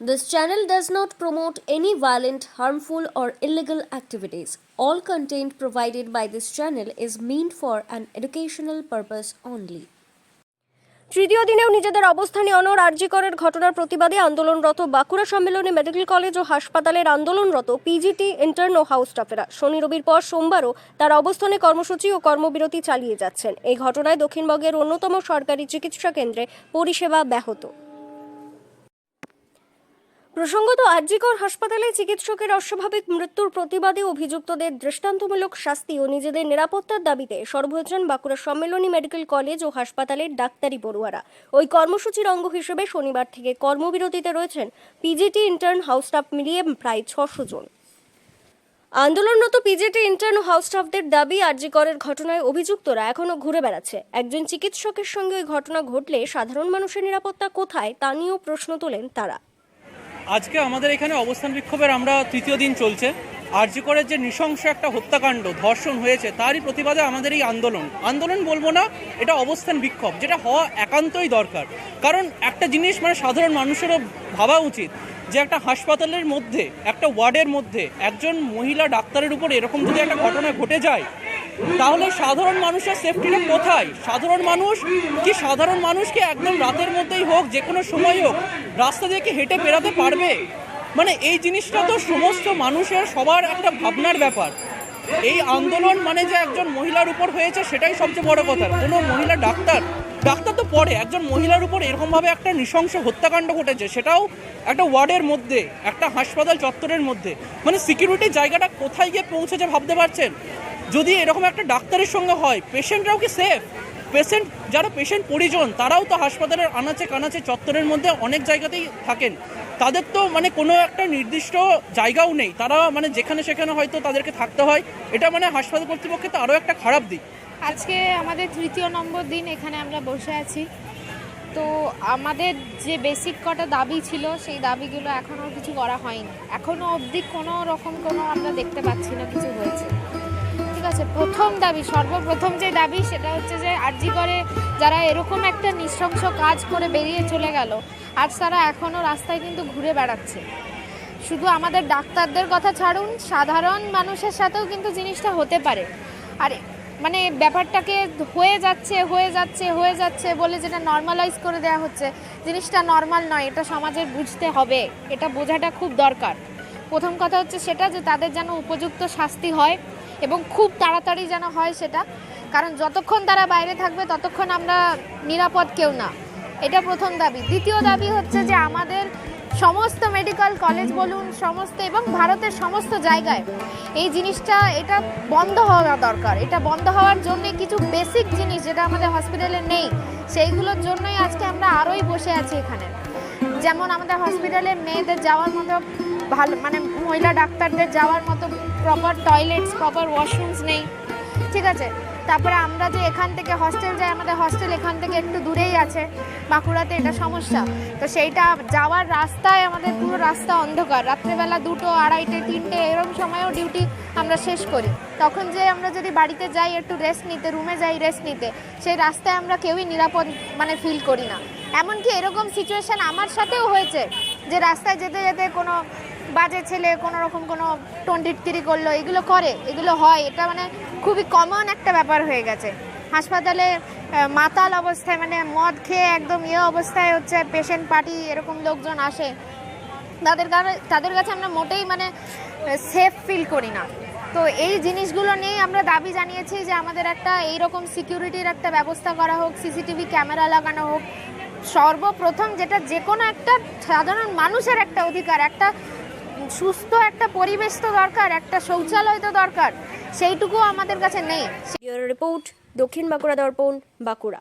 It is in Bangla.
This channel does not promote any violent, harmful, or illegal activities. All content provided by this channel is meant for an educational purpose only. তৃতীয় দিনেও নিজেদের অবস্থানে অনর আর্যিকরের ঘটনার প্রতিবাদে আন্দোলনরত বাঁকুড়া সম্মেলনে মেডিকেল কলেজ ও হাসপাতালের আন্দোলনরত পিজিটি ইন্টার্ন ও হাউস স্টাফেরা শনি রবির পর সোমবারও তার অবস্থানে কর্মসূচি ও কর্মবিরতি চালিয়ে যাচ্ছেন এই ঘটনায় দক্ষিণবঙ্গের অন্যতম সরকারি চিকিৎসা কেন্দ্রে পরিষেবা ব্যাহত প্রসঙ্গত, আরজিকর হাসপাতালে চিকিৎসকের অস্বাভাবিক মৃত্যুর প্রতিবাদে অভিযুক্তদের দৃষ্টান্তমূলক শাস্তি ও নিজেদের নিরাপত্তার দাবিতে সর্বজন বাঁকুড়া সম্মেলনী মেডিকেল কলেজ ও হাসপাতালের ডাক্তারি পড়ুয়ারা। ওই কর্মসূচির অঙ্গ হিসেবে শনিবার থেকে কর্মবিরতিতে রয়েছেন পিজিটি ইন্টার্ন হাউস স্টাফ মিলিয়ে প্রায় ছশো জন। আন্দোলনরত পিজেটি ইন্টার্ন হাউস স্টাফদের দাবি, আরজিকরের ঘটনায় অভিযুক্তরা এখনও ঘুরে বেড়াচ্ছে। একজন চিকিৎসকের সঙ্গে ওই ঘটনা ঘটলে সাধারণ মানুষের নিরাপত্তা কোথায় তা নিয়েও প্রশ্ন তোলেন তারা। আজকে আমাদের এখানে অবস্থান বিক্ষোভের আমরা তৃতীয় দিন চলছে। আরজিকরের যে নৃশংস একটা হত্যাকাণ্ড, ধর্ষণ হয়েছে, তারই প্রতিবাদে আমাদের এই আন্দোলন। আন্দোলন বলব না, এটা অবস্থান বিক্ষোভ, যেটা হওয়া একান্তই দরকার। কারণ একটা জিনিস মানে সাধারণ মানুষেরও ভাবা উচিত যে একটা হাসপাতালের মধ্যে, একটা ওয়ার্ডের মধ্যে একজন মহিলা ডাক্তারের উপর এরকম যদি একটা ঘটনা ঘটে যায় তাহলে সাধারণ মানুষের সেফটিটা কোথায়? সাধারণ মানুষ কি সাধারণ মানুষ কি একদম রাতের মধ্যেই হোক, যে কোনো সময় হোক, রাস্তা দিয়ে কি হেঁটে বেরাতে পারবে? মানে এই জিনিসটা তো সমস্ত মানুষের সবার একটা ভাবনার ব্যাপার। এই আন্দোলন মানে যে একজন মহিলার উপর হয়েছে, সেটাই সবচেয়ে বড় কথা। কোনো মহিলা ডাক্তার ডাক্তার তো পরে একজন মহিলার উপর এরকমভাবে একটা নৃশংস হত্যাকাণ্ড ঘটেছে, সেটাও একটা ওয়ার্ডের মধ্যে, একটা হাসপাতাল চত্বরের মধ্যে। মানে সিকিউরিটির জায়গাটা কোথায় গিয়ে পৌঁছেছে ভাবতে পারছেন? যদি এরকম একটা ডাক্তারের সঙ্গে হয়, পেশেন্টরাও কি সেফ পেশেন্ট যারা পেশেন্ট পরিজন, তারাও তো হাসপাতালের আনাচে কানাচে চত্বরের মধ্যে অনেক জায়গাতেই থাকেন। তাদের তো মানে কোনো একটা নির্দিষ্ট জায়গাও নেই। তারা মানে যেখানে সেখানে হয়তো তাদেরকে থাকতে হয়। এটা মানে হাসপাতাল কর্তৃপক্ষের তো আরও একটা খারাপ দিক। আজকে আমাদের তৃতীয় নম্বর দিন এখানে আমরা বসে আছি। তো আমাদের যে বেসিক কটা দাবি ছিল, সেই দাবিগুলো এখনও কিছু করা হয়নি। এখনও অবধি কোনো রকম কোনো আমরা দেখতে পাচ্ছি না কিছু হয়েছে। ঠিক আছে, প্রথম দাবি, সর্বপ্রথম যে দাবি সেটা হচ্ছে যে আরজি করে যারা এরকম একটা নৃশংস কাজ করে বেরিয়ে চলে গেল আজ তারা এখনও রাস্তায় কিন্তু ঘুরে বেড়াচ্ছে। শুধু আমাদের ডাক্তারদের কথা ছাড়ুন, সাধারণ মানুষের সাথেও কিন্তু জিনিসটা হতে পারে। আর মানে ব্যাপারটাকে হয়ে যাচ্ছে হয়ে যাচ্ছে হয়ে যাচ্ছে বলে যেটা নর্মালাইজ করে দেওয়া হচ্ছে, জিনিসটা নর্মাল নয়, এটা সমাজের বুঝতে হবে, এটা বোঝাটা খুব দরকার। প্রথম কথা হচ্ছে সেটা যে তাদের যেন উপযুক্ত শাস্তি হয় এবং খুব তাড়াতাড়ি যেন হয় সেটা। কারণ যতক্ষণ তারা বাইরে থাকবে, ততক্ষণ আমরা নিরাপদ কেউ না। এটা প্রথম দাবি। দ্বিতীয় দাবি হচ্ছে যে আমাদের সমস্ত মেডিকেল কলেজ বলুন, সমস্ত এবং ভারতের সমস্ত জায়গায় এই জিনিসটা, এটা বন্ধ হওয়া দরকার। এটা বন্ধ হওয়ার জন্য কিছু বেসিক জিনিস যেটা আমাদের হসপিটালে নেই, সেইগুলোর জন্যই আজকে আমরা আরোই বসে আছি এখানে। যেমন আমাদের হসপিটালে মেয়েদের যাওয়ার মতো ভালো মানে মহিলা ডাক্তারদের যাওয়ার মতো প্রপার টয়লেটস প্রপার ওয়াশরুমস নেই। ঠিক আছে? তারপরে আমরা যে এখান থেকে হস্টেল যাই, আমাদের হস্টেল এখান থেকে একটু দূরেই আছে, বাঁকুড়াতে এটা সমস্যা। তো সেইটা যাওয়ার রাস্তায়, আমাদের পুরো রাস্তা অন্ধকার। রাত্রেবেলা দুটো, আড়াইটে, তিনটে এরকম সময়েও ডিউটি আমরা শেষ করি। তখন যে আমরা যদি বাড়িতে যাই, একটু রেস্ট নিতে রুমে যাই রেস্ট নিতে, সেই রাস্তায় আমরা কেউই নিরাপদ মানে ফিল করি না। এমনকি এরকম সিচুয়েশন আমার সাথেও হয়েছে, যে রাস্তায় যেতে যেতে কোনো বাজে ছেলে কোনো রকম কোনো টন্টিটকিরি করল, এগুলো করে, এগুলো হয়। এটা মানে খুবই কমন একটা ব্যাপার হয়ে গেছে। হাসপাতালে মাতাল অবস্থায় মানে মদ খেয়ে একদম ইয়ে অবস্থায় হচ্ছে পেশেন্ট পার্টি এরকম লোকজন আসে। তাদের কারণে, তাদের কাছে আমরা মোটেই মানে সেফ ফিল করি না। তো এই জিনিসগুলো নিয়ে আমরা দাবি জানিয়েছি যে আমাদের একটা এইরকম সিকিউরিটির একটা ব্যবস্থা করা হোক সিসিটিভি ক্যামেরা লাগানো হোক। সর্বপ্রথম যেটা যে কোনো একটা সাধারণ মানুষের একটা অধিকার, একটা সুস্থ একটা পরিবেশ তো দরকার, একটা শৌচালয় তো দরকার সেইটুকু আমাদের কাছে নেই। রিপোর্ট, দক্ষিণ বাঁকুড়া দর্পণ, বাঁকুড়া।